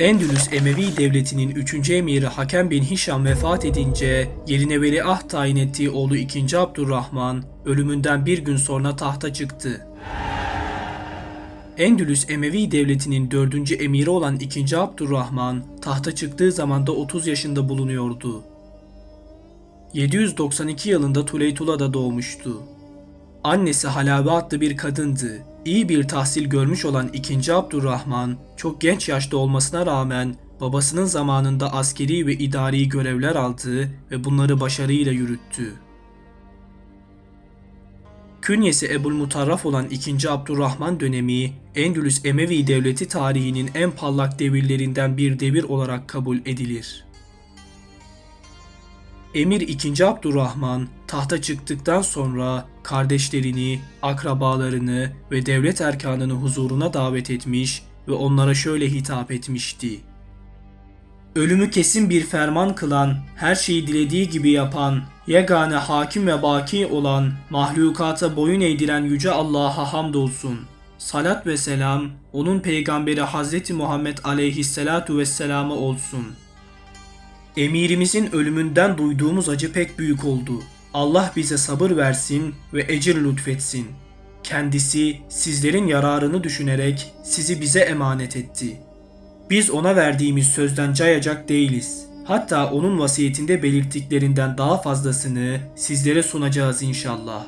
Endülüs Emevi Devleti'nin 3. emiri Hakem bin Hişam vefat edince yerine veliaht tayin ettiği oğlu 2. Abdurrahman ölümünden bir gün sonra tahta çıktı. Endülüs Emevi Devleti'nin 4. emiri olan 2. Abdurrahman tahta çıktığı zaman da 30 yaşında bulunuyordu. 792 yılında Tuleytula'da doğmuştu. Annesi Halabe adlı bir kadındı. İyi bir tahsil görmüş olan 2. Abdurrahman çok genç yaşta olmasına rağmen babasının zamanında askeri ve idari görevler aldı ve bunları başarıyla yürüttü. Künyesi Ebul Mutarraf olan 2. Abdurrahman dönemi Endülüs Emevi Devleti tarihinin en parlak devirlerinden bir devir olarak kabul edilir. Emir II. Abdurrahman tahta çıktıktan sonra kardeşlerini, akrabalarını ve devlet erkanını huzuruna davet etmiş ve onlara şöyle hitap etmişti. Ölümü kesin bir ferman kılan, her şeyi dilediği gibi yapan, yegane hakim ve baki olan, mahlukata boyun eğdiren Yüce Allah'a hamdolsun. Salat ve selam, onun peygamberi Hazreti Muhammed aleyhisselatu vesselam'a olsun.'' Emirimizin ölümünden duyduğumuz acı pek büyük oldu. Allah bize sabır versin ve ecir lütfetsin. Kendisi sizlerin yararını düşünerek sizi bize emanet etti. Biz ona verdiğimiz sözden cayacak değiliz. Hatta onun vasiyetinde belirttiklerinden daha fazlasını sizlere sunacağız inşallah.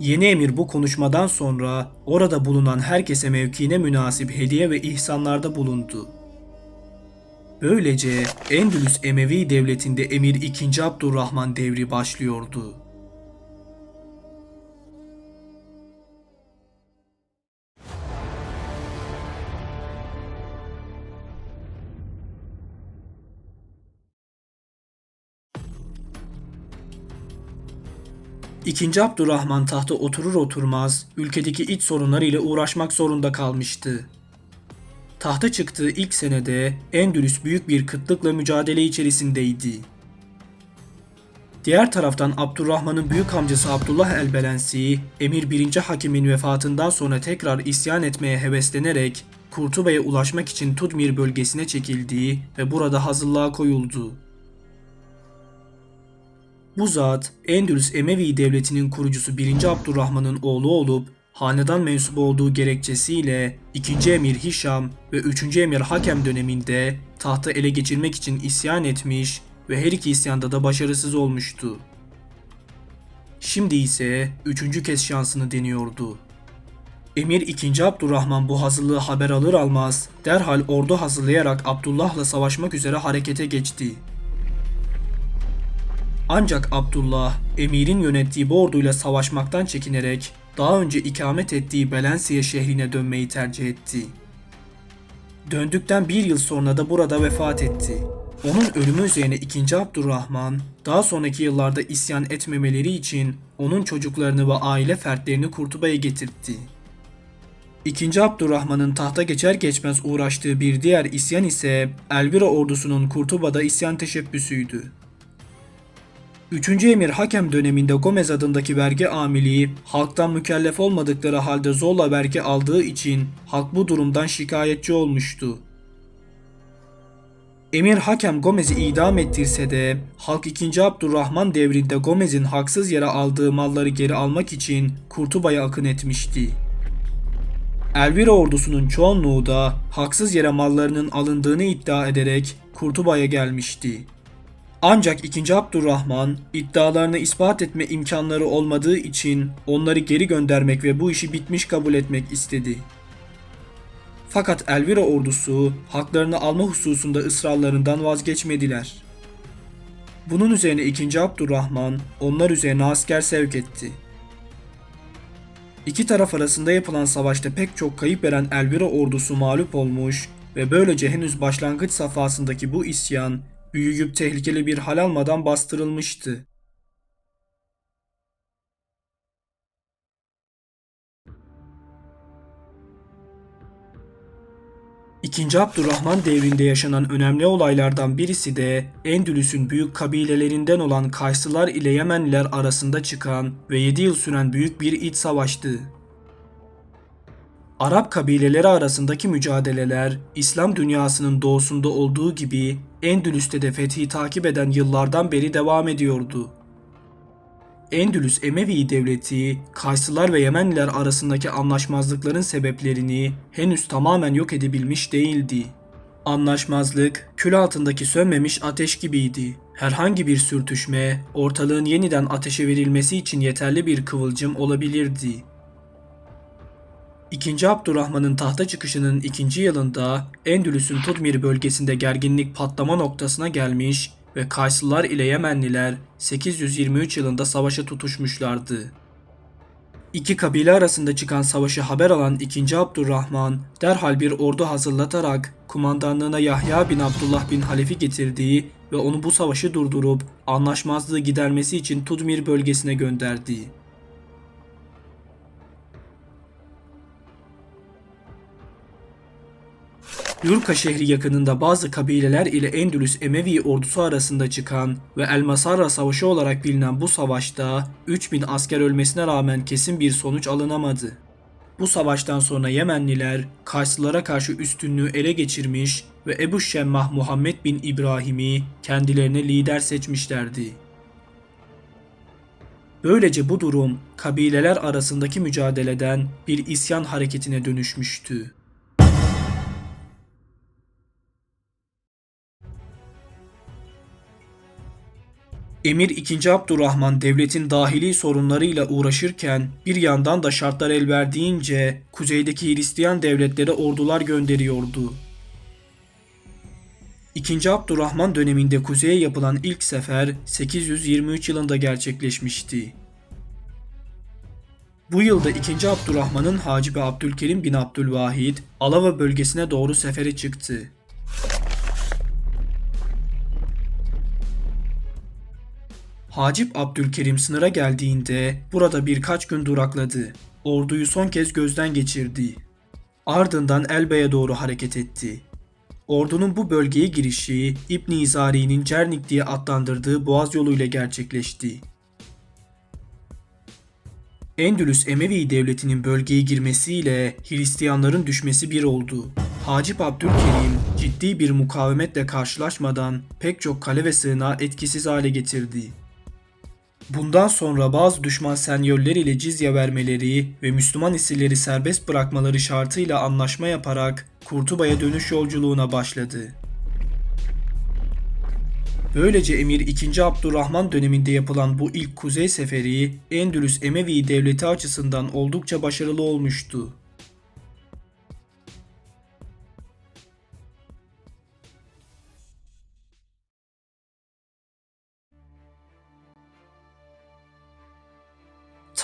Yeni emir bu konuşmadan sonra orada bulunan herkese mevkiine münasip hediye ve ihsanlarda bulundu. Böylece Endülüs Emevi Devleti'nde Emir II. Abdurrahman devri başlıyordu. İkinci Abdurrahman tahta oturur oturmaz ülkedeki iç sorunlarıyla uğraşmak zorunda kalmıştı. Tahta çıktığı ilk senede Endülüs büyük bir kıtlıkla mücadele içerisindeydi. Diğer taraftan Abdurrahman'ın büyük amcası Abdullah el-Belensi, Emir 1. Hakim'in vefatından sonra tekrar isyan etmeye heveslenerek Kurtuba'ya ulaşmak için Tudmir bölgesine çekildi ve burada hazırlığa koyuldu. Bu zat Endülüs Emevi Devleti'nin kurucusu 1. Abdurrahman'ın oğlu olup hanedan mensubu olduğu gerekçesiyle 2. Emir Hişam ve 3. Emir Hakem döneminde tahta ele geçirmek için isyan etmiş ve her iki isyanda da başarısız olmuştu. Şimdi ise üçüncü kez şansını deniyordu. Emir 2. Abdurrahman bu hazırlığı haber alır almaz derhal ordu hazırlayarak Abdullah'la savaşmak üzere harekete geçti. Ancak Abdullah, emirin yönettiği bu orduyla savaşmaktan çekinerek daha önce ikamet ettiği Belensiye şehrine dönmeyi tercih etti. Döndükten bir yıl sonra da burada vefat etti. Onun ölümü üzerine 2. Abdurrahman, daha sonraki yıllarda isyan etmemeleri için onun çocuklarını ve aile fertlerini Kurtuba'ya getirtti. 2. Abdurrahman'ın tahta geçer geçmez uğraştığı bir diğer isyan ise Elvira ordusunun Kurtuba'da isyan teşebbüsüydü. 3. Emir Hakem döneminde Gomez adındaki vergi amiliği halktan mükellef olmadıkları halde zorla vergi aldığı için halk bu durumdan şikayetçi olmuştu. Emir Hakem Gomez'i idam ettirse de halk 2. Abdurrahman devrinde Gomez'in haksız yere aldığı malları geri almak için Kurtuba'ya akın etmişti. Elvira ordusunun çoğunluğu da haksız yere mallarının alındığını iddia ederek Kurtuba'ya gelmişti. Ancak 2. Abdurrahman iddialarını ispat etme imkanları olmadığı için onları geri göndermek ve bu işi bitmiş kabul etmek istedi. Fakat Elvira ordusu haklarını alma hususunda ısrarlarından vazgeçmediler. Bunun üzerine 2. Abdurrahman onlar üzerine asker sevk etti. İki taraf arasında yapılan savaşta pek çok kayıp veren Elvira ordusu mağlup olmuş ve böylece henüz başlangıç safhasındaki bu isyan büyüyüp tehlikeli bir hal almadan bastırılmıştı. İkinci Abdurrahman devrinde yaşanan önemli olaylardan birisi de Endülüs'ün büyük kabilelerinden olan Kayslılar ile Yemenliler arasında çıkan ve 7 yıl süren büyük bir iç savaştı. Arap kabileleri arasındaki mücadeleler İslam dünyasının doğusunda olduğu gibi Endülüs'te de fethi takip eden yıllardan beri devam ediyordu. Endülüs Emevi devleti, Kayslılar ve Yemenliler arasındaki anlaşmazlıkların sebeplerini henüz tamamen yok edebilmiş değildi. Anlaşmazlık, kül altındaki sönmemiş ateş gibiydi. Herhangi bir sürtüşme, ortalığın yeniden ateşe verilmesi için yeterli bir kıvılcım olabilirdi. İkinci Abdurrahman'ın tahta çıkışının ikinci yılında Endülüs'ün Tudmir bölgesinde gerginlik patlama noktasına gelmiş ve Kayslılar ile Yemenliler 823 yılında savaşa tutuşmuşlardı. İki kabile arasında çıkan savaşı haber alan 2. Abdurrahman derhal bir ordu hazırlatarak kumandanlığına Yahya bin Abdullah bin Halef'i getirdiği ve onu bu savaşı durdurup anlaşmazlığı gidermesi için Tudmir bölgesine gönderdi. Yurka şehri yakınında bazı kabileler ile Endülüs Emevi ordusu arasında çıkan ve El Masarra Savaşı olarak bilinen bu savaşta 3000 asker ölmesine rağmen kesin bir sonuç alınamadı. Bu savaştan sonra Yemenliler Karslılara karşı üstünlüğü ele geçirmiş ve Ebu Şemmah Muhammed bin İbrahim'i kendilerine lider seçmişlerdi. Böylece bu durum kabileler arasındaki mücadeleden bir isyan hareketine dönüşmüştü. Emir II. Abdurrahman devletin dahili sorunlarıyla uğraşırken bir yandan da şartlar el verdiğince kuzeydeki Hristiyan devletlere ordular gönderiyordu. II. Abdurrahman döneminde kuzeye yapılan ilk sefer 823 yılında gerçekleşmişti. Bu yılda 2. Abdurrahman'ın Hacibi Abdülkerim bin Abdülvahid Alava bölgesine doğru sefere çıktı. Hacip Abdülkerim sınıra geldiğinde burada birkaç gün durakladı. Orduyu son kez gözden geçirdi. Ardından Elbe'ye doğru hareket etti. Ordunun bu bölgeye girişi İbn İzari'nin Cernik diye adlandırdığı boğaz yoluyla gerçekleşti. Endülüs Emevi devletinin bölgeye girmesiyle Hristiyanların düşmesi bir oldu. Hacip Abdülkerim ciddi bir mukavemetle karşılaşmadan pek çok kale ve sığınağı etkisiz hale getirdi. Bundan sonra bazı düşman senyörler ile cizye vermeleri ve Müslüman esirleri serbest bırakmaları şartıyla anlaşma yaparak Kurtuba'ya dönüş yolculuğuna başladı. Böylece Emir II. Abdurrahman döneminde yapılan bu ilk kuzey seferi Endülüs Emevi devleti açısından oldukça başarılı olmuştu.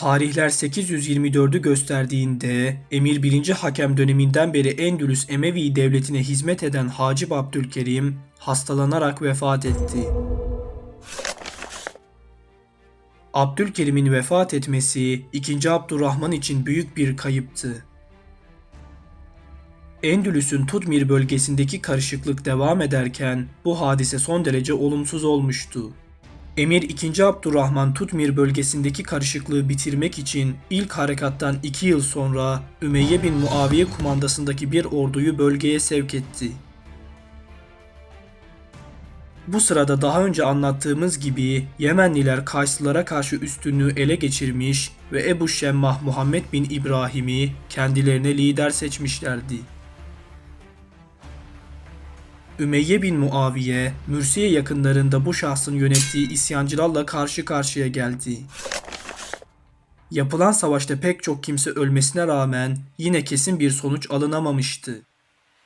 Tarihler 824'ü gösterdiğinde Emir 1. Hakem döneminden beri Endülüs Emevi devletine hizmet eden Hacip Abdülkerim hastalanarak vefat etti. Abdülkerim'in vefat etmesi 2. Abdurrahman için büyük bir kayıptı. Endülüs'ün Tudmir bölgesindeki karışıklık devam ederken bu hadise son derece olumsuz olmuştu. Emir II. Abdurrahman Tutmir bölgesindeki karışıklığı bitirmek için ilk harekattan 2 yıl sonra Ümeyye bin Muaviye kumandasındaki bir orduyu bölgeye sevk etti. Bu sırada daha önce anlattığımız gibi Yemenliler Kayslılara karşı üstünlüğü ele geçirmiş ve Ebu Şemmah Muhammed bin İbrahim'i kendilerine lider seçmişlerdi. Ümeyye bin Muaviye, Mürsiye yakınlarında bu şahsın yönettiği isyancılarla karşı karşıya geldi. Yapılan savaşta pek çok kimse ölmesine rağmen yine kesin bir sonuç alınamamıştı.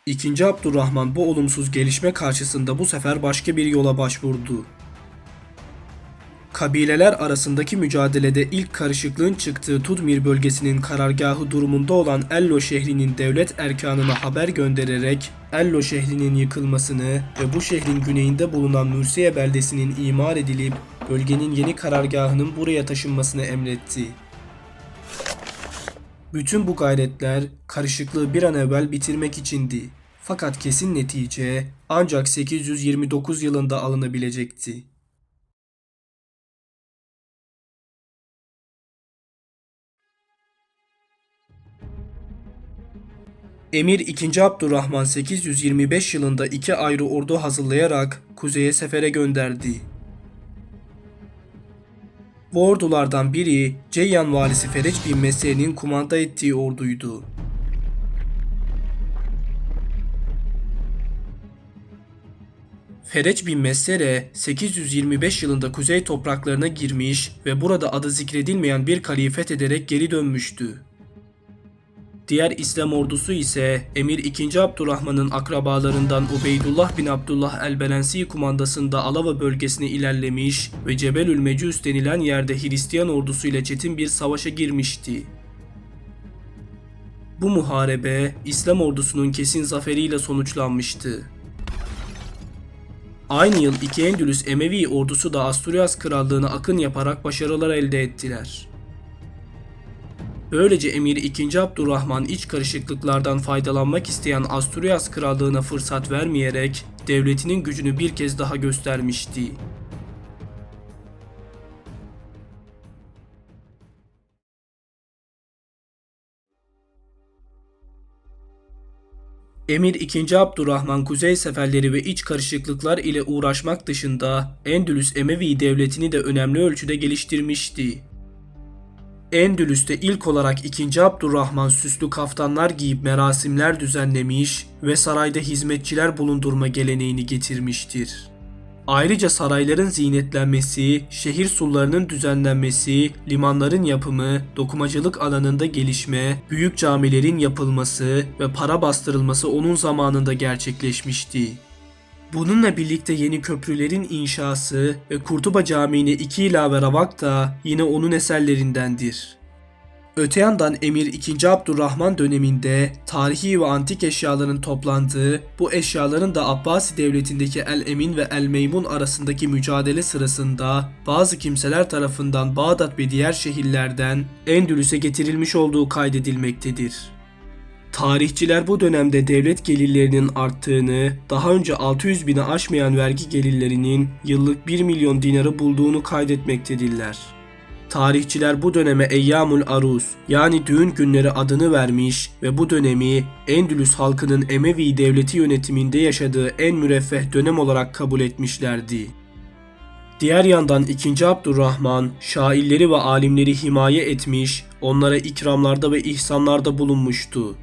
İkinci Abdurrahman bu olumsuz gelişme karşısında bu sefer başka bir yola başvurdu. Kabileler arasındaki mücadelede ilk karışıklığın çıktığı Tudmir bölgesinin karargahı durumunda olan Ello şehrinin devlet erkanına haber göndererek Ello şehrinin yıkılmasını ve bu şehrin güneyinde bulunan Mürsiye beldesinin imar edilip bölgenin yeni karargahının buraya taşınmasını emretti. Bütün bu gayretler karışıklığı bir an evvel bitirmek içindi. Fakat kesin netice ancak 829 yılında alınabilecekti. Emir 2. Abdurrahman 825 yılında iki ayrı ordu hazırlayarak kuzeye sefere gönderdi. Bu ordulardan biri Ceyyan valisi Fereç bin Mesih'in kumanda ettiği orduydu. Fereç bin Mesere 825 yılında kuzey topraklarına girmiş ve burada adı zikredilmeyen bir kaleyi fethederek geri dönmüştü. Diğer İslam ordusu ise Emir II. Abdurrahman'ın akrabalarından Ubeydullah bin Abdullah el-Belensi kumandasında Alava bölgesine ilerlemiş ve Cebelül Mecus denilen yerde Hristiyan ordusuyla çetin bir savaşa girmişti. Bu muharebe İslam ordusunun kesin zaferiyle sonuçlanmıştı. Aynı yıl iki Endülüs Emevi ordusu da Asturias krallığına akın yaparak başarılar elde ettiler. Böylece Emir II. Abdurrahman iç karışıklıklardan faydalanmak isteyen Asturias krallığına fırsat vermeyerek devletinin gücünü bir kez daha göstermişti. Emir II. Abdurrahman kuzey seferleri ve iç karışıklıklar ile uğraşmak dışında Endülüs Emevi devletini de önemli ölçüde geliştirmişti. Endülüs'te ilk olarak 2. Abdurrahman süslü kaftanlar giyip merasimler düzenlemiş ve sarayda hizmetçiler bulundurma geleneğini getirmiştir. Ayrıca sarayların zinetlenmesi, şehir sullarının düzenlenmesi, limanların yapımı, dokumacılık alanında gelişme, büyük camilerin yapılması ve para bastırılması onun zamanında gerçekleşmişti. Bununla birlikte yeni köprülerin inşası ve Kurtuba Camii'ne iki ilave ravak da yine onun eserlerindendir. Öte yandan Emir II. Abdurrahman döneminde tarihi ve antik eşyaların toplandığı, bu eşyaların da Abbasi devletindeki El Emin ve El Meymun arasındaki mücadele sırasında bazı kimseler tarafından Bağdat ve diğer şehirlerden Endülüs'e getirilmiş olduğu kaydedilmektedir. Tarihçiler bu dönemde devlet gelirlerinin arttığını, daha önce 600 bini aşmayan vergi gelirlerinin yıllık 1 milyon dinarı bulduğunu kaydetmektedirler. Tarihçiler bu döneme Eyyamul Aruz yani düğün günleri adını vermiş ve bu dönemi Endülüs halkının Emevi devleti yönetiminde yaşadığı en müreffeh dönem olarak kabul etmişlerdi. Diğer yandan 2. Abdurrahman şairleri ve alimleri himaye etmiş, onlara ikramlarda ve ihsanlarda bulunmuştu.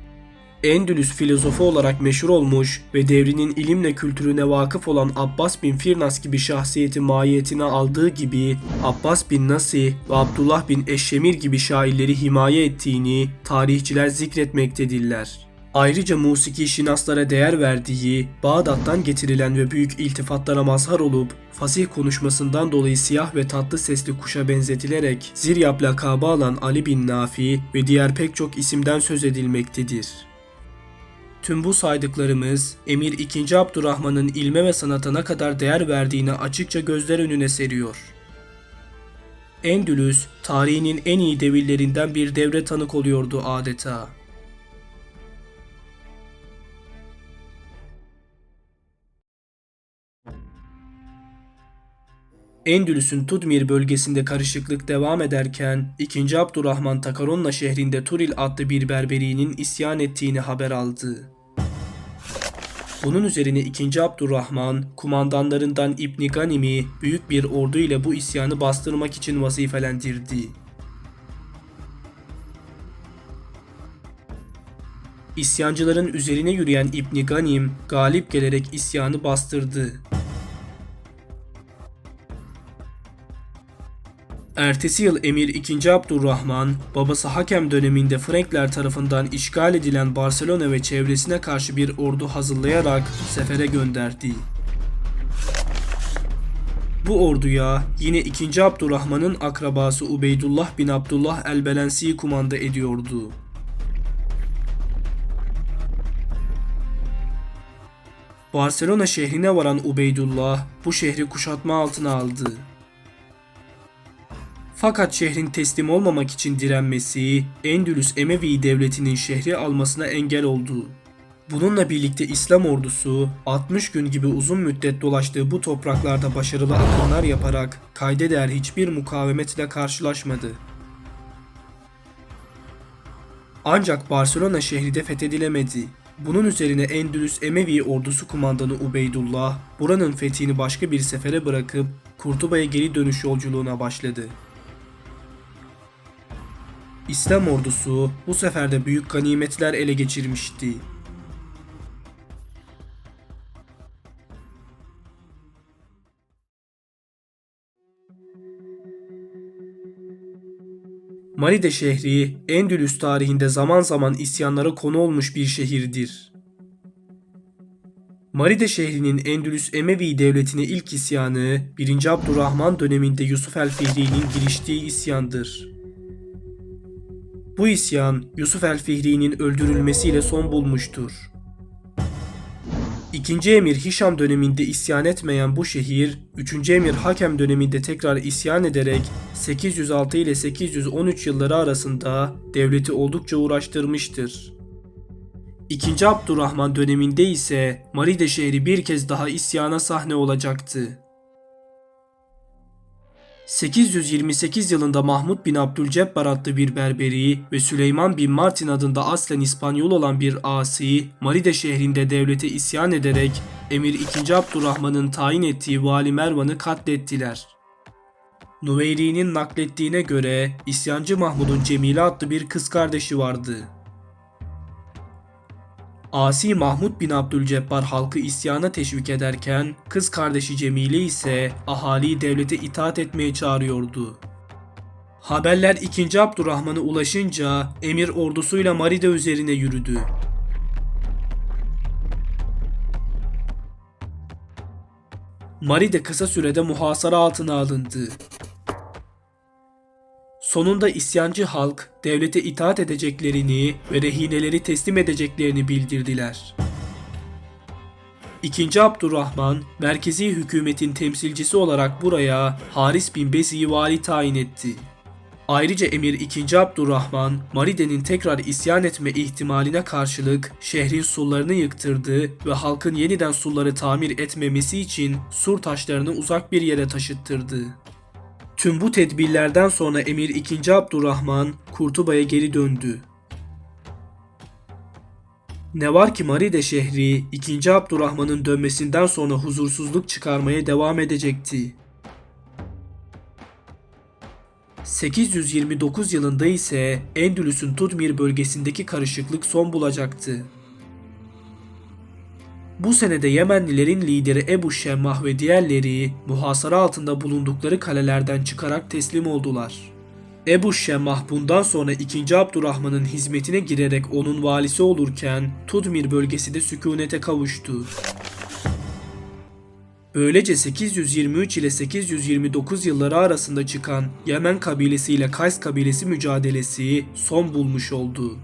Endülüs filozofu olarak meşhur olmuş ve devrinin ilimle kültürüne vakıf olan Abbas bin Firnas gibi şahsiyeti mahiyetine aldığı gibi Abbas bin Nasi ve Abdullah bin Eşşemir gibi şairleri himaye ettiğini tarihçiler zikretmektedirler. Ayrıca musiki şinaslara değer verdiği, Bağdat'tan getirilen ve büyük iltifatlara mazhar olup fasih konuşmasından dolayı siyah ve tatlı sesli kuşa benzetilerek Ziryab lakabı alan Ali bin Nafi ve diğer pek çok isimden söz edilmektedir. Tüm bu saydıklarımız Emir II. Abdurrahman'ın ilme ve sanata ne kadar değer verdiğini açıkça gözler önüne seriyor. Endülüs, tarihinin en iyi devirlerinden bir devre tanık oluyordu adeta. Endülüs'ün Tudmir bölgesinde karışıklık devam ederken 2. Abdurrahman Takaronna şehrinde Turil adlı bir berberinin isyan ettiğini haber aldı. Bunun üzerine 2. Abdurrahman kumandanlarından İbni Ganim'i büyük bir ordu ile bu isyanı bastırmak için vazifelendirdi. İsyancıların üzerine yürüyen İbni Ganim galip gelerek isyanı bastırdı. Ertesi yıl Emir II. Abdurrahman, babası Hakem döneminde Frankler tarafından işgal edilen Barcelona ve çevresine karşı bir ordu hazırlayarak sefere gönderdi. Bu orduya yine II. Abdurrahman'ın akrabası Ubeydullah bin Abdullah el-Belensi kumanda ediyordu. Barcelona şehrine varan Ubeydullah bu şehri kuşatma altına aldı. Fakat şehrin teslim olmamak için direnmesi Endülüs Emevi devletinin şehri almasına engel oldu. Bununla birlikte İslam ordusu 60 gün gibi uzun müddet dolaştığı bu topraklarda başarılı akınlar yaparak kayda değer hiçbir mukavemetle karşılaşmadı. Ancak Barcelona şehri de fethedilemedi. Bunun üzerine Endülüs Emevi ordusu kumandanı Ubeydullah, buranın fethini başka bir sefere bırakıp Kurtuba'ya geri dönüş yolculuğuna başladı. İslam ordusu bu sefer de büyük ganimetler ele geçirmişti. Maride şehri Endülüs tarihinde zaman zaman isyanlara konu olmuş bir şehirdir. Maride şehrinin Endülüs Emevi devletine ilk isyanı 1. Abdurrahman döneminde Yusuf el-Fihri'nin giriştiği isyandır. Bu isyan Yusuf el-Fihri'nin öldürülmesiyle son bulmuştur. İkinci emir Hişam döneminde isyan etmeyen bu şehir, 3. emir Hakem döneminde tekrar isyan ederek 806 ile 813 yılları arasında devleti oldukça uğraştırmıştır. İkinci Abdurrahman döneminde ise Maride şehri bir kez daha isyana sahne olacaktı. 828 yılında Mahmud bin Abdülcebbar adlı bir berberi ve Süleyman bin Martin adında aslen İspanyol olan bir asi Maride şehrinde devlete isyan ederek Emir II. Abdurrahman'ın tayin ettiği Vali Mervan'ı katlettiler. Nuveyri'nin naklettiğine göre isyancı Mahmud'un Cemile adlı bir kız kardeşi vardı. Asi Mahmud bin Abdülcebbar halkı isyana teşvik ederken kız kardeşi Cemile ise ahaliyi devlete itaat etmeye çağırıyordu. Haberler 2. Abdurrahman'a ulaşınca emir ordusuyla Maride üzerine yürüdü. Maride kısa sürede muhasara altına alındı. Sonunda isyancı halk devlete itaat edeceklerini ve rehineleri teslim edeceklerini bildirdiler. İkinci Abdurrahman, merkezi hükümetin temsilcisi olarak buraya Haris bin Bezi'yi vali tayin etti. Ayrıca Emir II. Abdurrahman, Maride'nin tekrar isyan etme ihtimaline karşılık şehrin surlarını yıktırdı ve halkın yeniden surları tamir etmemesi için sur taşlarını uzak bir yere taşıttırdı. Tüm bu tedbirlerden sonra Emir II. Abdurrahman Kurtuba'ya geri döndü. Ne var ki Maride şehri 2. Abdurrahman'ın dönmesinden sonra huzursuzluk çıkarmaya devam edecekti. 829 yılında ise Endülüs'ün Tudmir bölgesindeki karışıklık son bulacaktı. Bu senede Yemenlilerin lideri Ebu Şemmah ve diğerleri muhasara altında bulundukları kalelerden çıkarak teslim oldular. Ebu Şemmah bundan sonra 2. Abdurrahman'ın hizmetine girerek onun valisi olurken Tudmir bölgesi de sükunete kavuştu. Böylece 823 ile 829 yılları arasında çıkan Yemen kabilesi ile Kays kabilesi mücadelesi son bulmuş oldu.